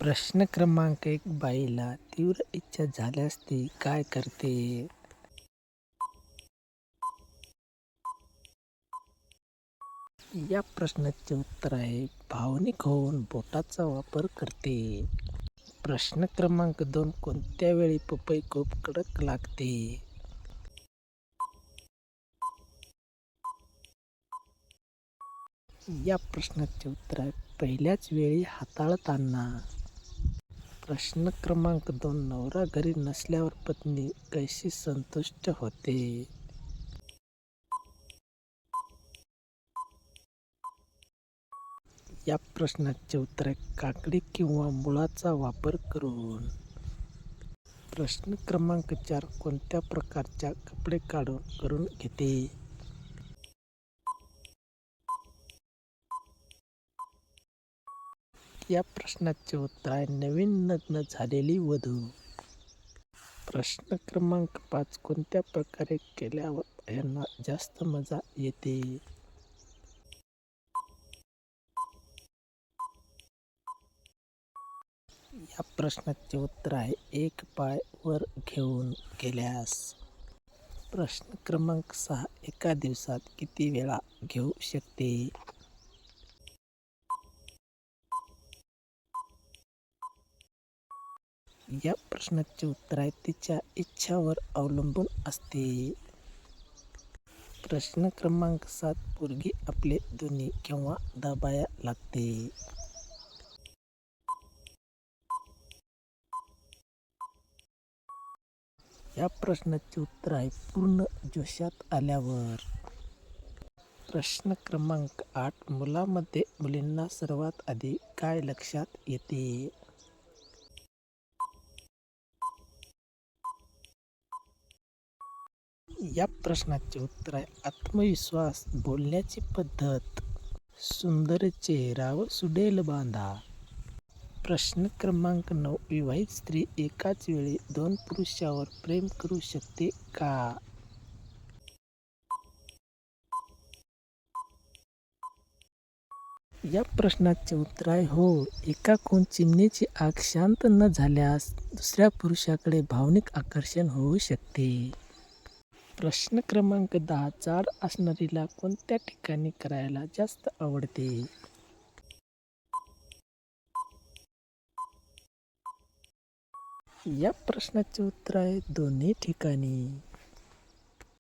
प्रश्न क्रमांक एक बाईला तीव्र इच्छा झाल्यास ती काय करते? या प्रश्नाचे उत्तर आहे भावनिक होऊन बोटाचा वापर करते. प्रश्न क्रमांक दोन कोणत्या वेळी पपई खूप कडक लागते? या प्रश्नाचे उत्तर आहे पहिल्याच वेळी हाताळताना. प्रश्न क्रमांक दोन नवरा घरी नसल्यावर पत्नी कशी संतुष्ट होते? या प्रश्नाचे उत्तर आहे काकडी किंवा मुळाचा वापर करून. प्रश्न क्रमांक चार कोणत्या प्रकारच्या कपडे काढून करून घेते? या प्रश्नाचे उत्तर आहे नवीन लग्न झालेली वधू. प्रश्न क्रमांक पाच कोणत्या प्रकारे केल्यावर यांना जास्त मजा येते? या प्रश्नाचे उत्तर आहे एक पाय वर घेऊन केल्यास प्रश्न क्रमांक सहा एका दिवसात किती वेळा घेऊ शकते? या प्रश्नाचे उत्तर आहे तिच्या इच्छावर अवलंबून असते. प्रश्न क्रमांक सात पोरगी आपले दोन्ही केव्हा दाबाया लागते? या प्रश्नाचे उत्तर आहे पूर्ण जोशात आल्यावर. प्रश्न क्रमांक आठ मुलामध्ये मुलींना सर्वात आधी काय लक्षात येते? या प्रश्नाचे उत्तर आहे आत्मविश्वास बोलण्याची पद्धत. सुंदर चेहरा व सुडेल बांधा. प्रश्न क्रमांक नऊ विवाहित स्त्री एकाच वेळी दोन पुरुषावर प्रेम करू शकते का? या प्रश्नाचे उत्तर आहे हो. एकाकडून चिमणीची आग शांत न झाल्यास दुसऱ्या पुरुषाकडे भावनिक आकर्षण होऊ शकते. प्रश्न क्रमांक दहा जाड असणारीला कोणत्या ठिकाणी करायला जास्त आवडते? या प्रश्नाचे उत्तर आहे दोन्ही ठिकाणी.